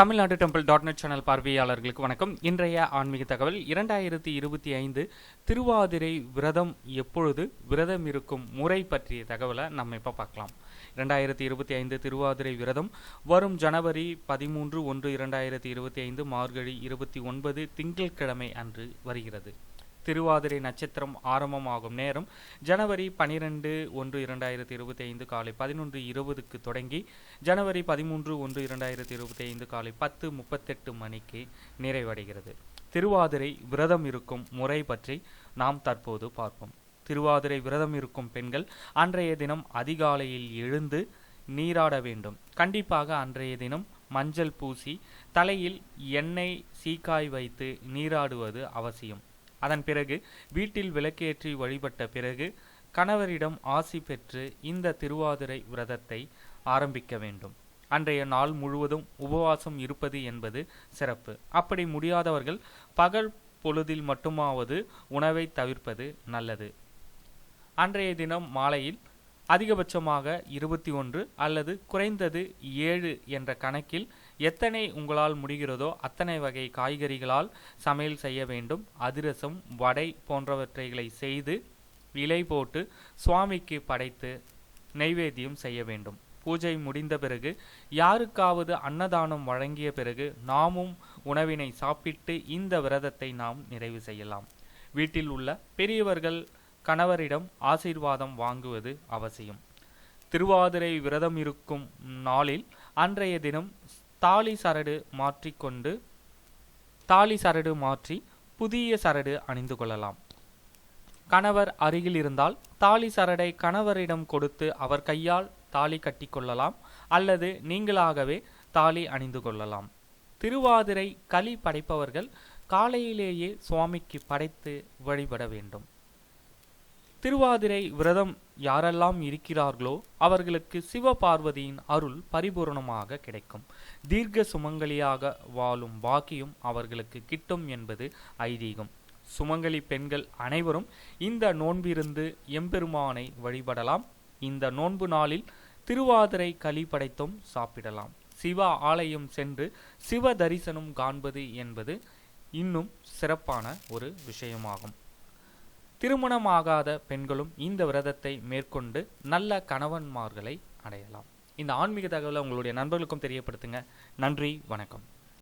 Tamil Nadu temple dot net channel பார்வையாளர்களுக்கு வணக்கம். இன்றைய ஆன்மீக தகவல் இரண்டாயிரத்தி இருபத்தி ஐந்து திருவாதிரை விரதம் எப்பொழுது விரதம் இருக்கும் முறை பற்றிய தகவலை நம்ம இப்போ பார்க்கலாம். இரண்டாயிரத்தி இருபத்தி ஐந்து திருவாதிரை விரதம் வரும் ஜனவரி பதிமூன்று ஒன்று இரண்டாயிரத்தி இருபத்தி ஐந்து மார்கழி இருபத்தி ஒன்பது திங்கட்கிழமை அன்று வருகிறது. திருவாதிரை நட்சத்திரம் ஆரம்பமாகும் நேரம் ஜனவரி பனிரெண்டு ஒன்று இரண்டாயிரத்தி இருபத்தி ஐந்து காலை பதினொன்று இருபதுக்கு தொடங்கி ஜனவரி பதிமூன்று ஒன்று இரண்டாயிரத்தி இருபத்தி ஐந்து காலை பத்து முப்பத்தெட்டு மணிக்கு நிறைவடைகிறது. திருவாதிரை விரதம் இருக்கும் முறை பற்றி நாம் தற்போது பார்ப்போம். திருவாதிரை விரதம் இருக்கும் பெண்கள் அன்றைய தினம் அதிகாலையில் எழுந்து நீராட வேண்டும். கண்டிப்பாக அன்றைய தினம் மஞ்சள் பூசி தலையில் எண்ணெய் சீக்காய் வைத்து நீராடுவது அவசியம். அதன் பிறகு வீட்டில் விளக்கேற்றி வழிபட்ட பிறகு கணவரிடம் ஆசி பெற்று இந்த திருவாதிரை விரதத்தை ஆரம்பிக்க வேண்டும். அன்றைய நாள் முழுவதும் உபவாசம் இருப்பது என்பது சிறப்பு. அப்படி முடியாதவர்கள் பகல் பொழுதில் மட்டுமாவது உணவை தவிர்ப்பது நல்லது. அன்றைய தினம் மாலையில் அதிகபட்சமாக இருபத்தி ஒன்று அல்லது குறைந்தது ஏழு என்ற கணக்கில் எத்தனை உங்களால் முடிகிறதோ அத்தனை வகை காய்கறிகளால் சமையல் செய்ய வேண்டும். அதிரசம் வடை போன்றவற்றைகளை செய்து இலை போட்டு சுவாமிக்கு படைத்து நைவேத்தியம் செய்ய வேண்டும். பூஜை முடிந்த பிறகு யாருக்காவது அன்னதானம் வழங்கிய பிறகு நாமும் உணவினை சாப்பிட்டு இந்த விரதத்தை நாம் நிறைவு செய்யலாம். வீட்டில் உள்ள பெரியவர்கள் கணவரிடம் ஆசீர்வாதம் வாங்குவது அவசியம். திருவாதிரை விரதம் இருக்கும் நாளில் அன்றைய தினம் தாலி சரடு மாற்றிக்கொண்டு தாலி சரடு மாற்றி புதிய சரடு அணிந்து கொள்ளலாம். கணவர் அருகில் இருந்தால் தாலி சரடை கணவரிடம் கொடுத்து அவர் கையால் தாலி கட்டிக்கொள்ளலாம் அல்லது நீங்களாகவே தாலி அணிந்து கொள்ளலாம். திருவாதிரை களி படைப்பவர்கள் காலையிலேயே சுவாமிக்கு படைத்து வழிபட வேண்டும். திருவாதிரை விரதம் யாரெல்லாம் இருக்கிறார்களோ அவர்களுக்கு சிவபார்வதியின் அருள் பரிபூர்ணமாக கிடைக்கும். தீர்க்க சுமங்கலியாக வாழும் வாக்கியம் அவர்களுக்கு கிட்டும் என்பது ஐதீகம். சுமங்கலி பெண்கள் அனைவரும் இந்த நோன்பிருந்து எம்பெருமானை வழிபடலாம். இந்த நோன்பு நாளில் திருவாதிரை களி படைத்தும் சாப்பிடலாம். சிவ ஆலயம் சென்று சிவ தரிசனம் காண்பது என்பது இன்னும் சிறப்பான ஒரு விஷயமாகும். திருமணமாகாத பெண்களும் இந்த விரதத்தை மேற்கொண்டு நல்ல கணவன்மார்களை அடையலாம். இந்த ஆன்மீக தகவலை உங்களுடைய நண்பர்களுக்கும் தெரியப்படுத்துங்க. நன்றி வணக்கம்.